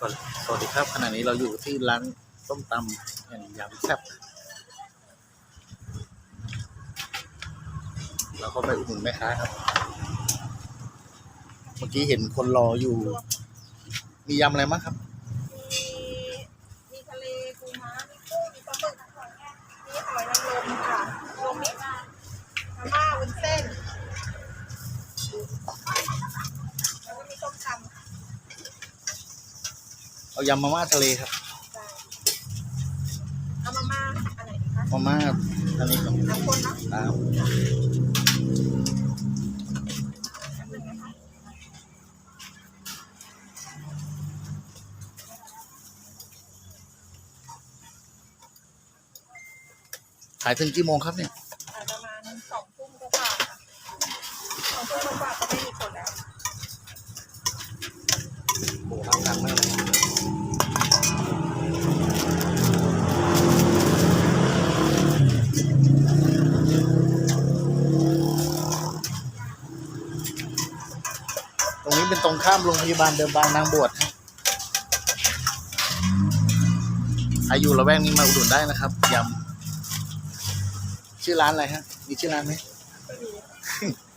สวัสดีครับขณะนี้เราอยู่ที่ร้านส้มตำแห่งยำแซ่บเราก็ไปอุดหนุนแม่ค้าครับ เมื่อกี้เห็นคนรออยู่ มียำอะไรมั้งครับ เอายำมาม่าทะเลครับจ้ะเอามาม่าอันไหนดีคะมาม่าอันนี้ครับน้ำข้นเนาะตามแป๊บนึงนะคะขายถึงกี่โมงครับเนี่ย อ่าประมาณสองทุ่มกว่าๆค่ะสองทุ่มกว่าๆก็ไม่มีคนแล้ว โอ้ร้านดังมากเลย ตรงนี้เป็นตรงข้ามโรงพยาบาลเดิมบางนางบวชครับใครอยู่ละแวกนี้มาอุดหนุนได้นะครับยำชื่อร้านอะไรฮะ มีชื่อร้านไหม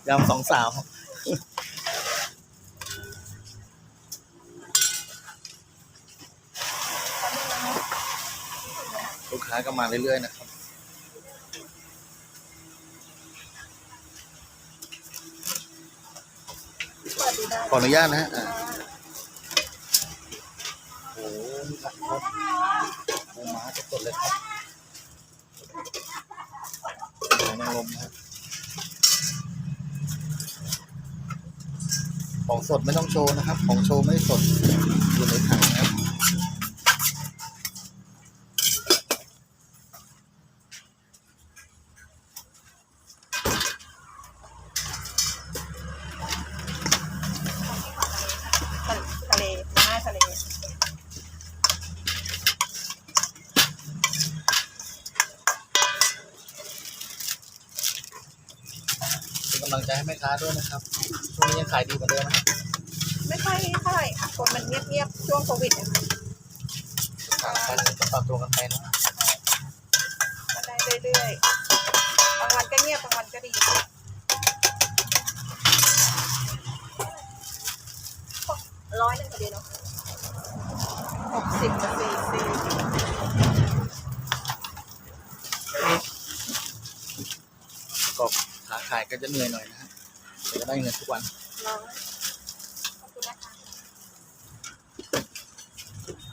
ยำสองสาวลูกค้าก็มาเรื่อยๆนะครับ เปิดดูได้ ขออนุญาตนะฮะโอ้โหนี่ครับหมูหมาสดเลยครับหมูนางรมนะครับของสดไม่ต้องโชว์นะครับ ของโชว์ไม่สดอยู่ในถังนะครับ ทะเลมาม่าทะเล เป็นกำลังใจให้แม่ค้าด้วยนะครับช่วงนี้ยังขายดีเหมือนเดิมนะครับไม่ค่อยเท่าไหร่ค่ะคนมันเงียบๆช่วงโควิดนะคะต่างกันก็ปรับตัวกันไปนะก็ได้เรื่อยๆบางวันก็เงียบบางวันก็ดีร้อยหนึ่งพอดีเนาะหกสิบกับสี่สิบก็ค้า ขายก็จะเหนื่อยหน่อยนะฮะแต่ก็ได้เงินทุกวันร้อยขอบคุณนะคะ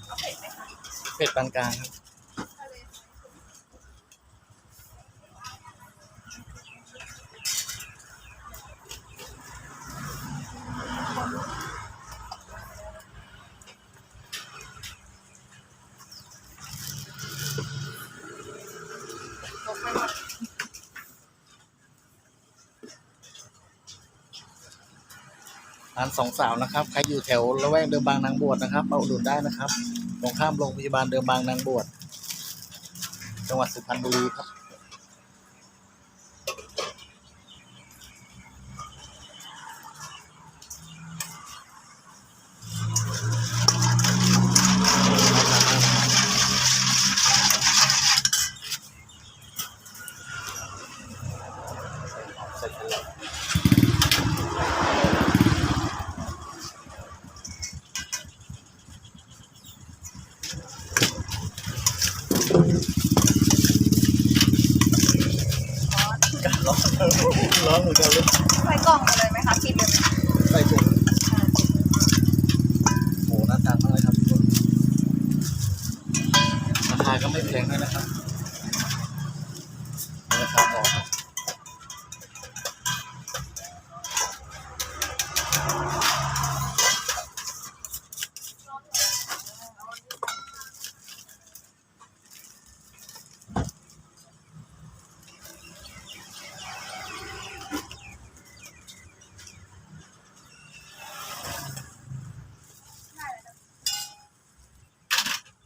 เอาเผ็ดไหมคะเป็ดปานกลางครับ เอาเลย โอเคหมด ร้านสองสาวนะครับ ใครอยู่แถวละแวกเดิมบางนางบวชนะครับมาอุดหนุนได้นะครับตรงข้ามโรงพยาบาลเดิมบางนางบวชจังหวัดสุพรรณบุรีครับใส่ทะเล ร้อนร้อนเหมือนกันเลยใส่กล่องมาเลยไหมคะคิดเลยไหมใส่ถุง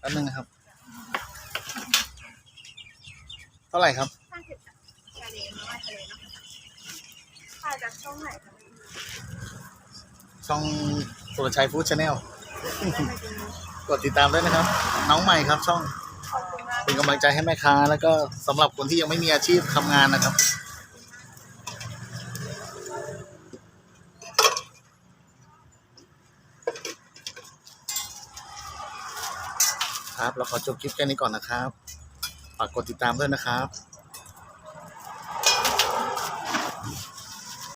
แป๊บนึงนะครับ เท่าไหร่ครับห้าสิบทะเลไม่ว่าทะเลเนาะถ่ายจากช่องไหนคะช่องสุรชัยฟู้ดชาแนลไม่ไปดูกดติดตามด้วยนะครับ น้องใหม่ครับช่อง ขอบคุณมาก เป็นกำลังใจให้แม่ค้า แล้วก็สำหรับคนที่ยังไม่มีอาชีพทำงานนะครับ ครับ เราขอจบคลิปแค่นี้ก่อนนะครับ ฝากกดติดตามด้วยนะครับ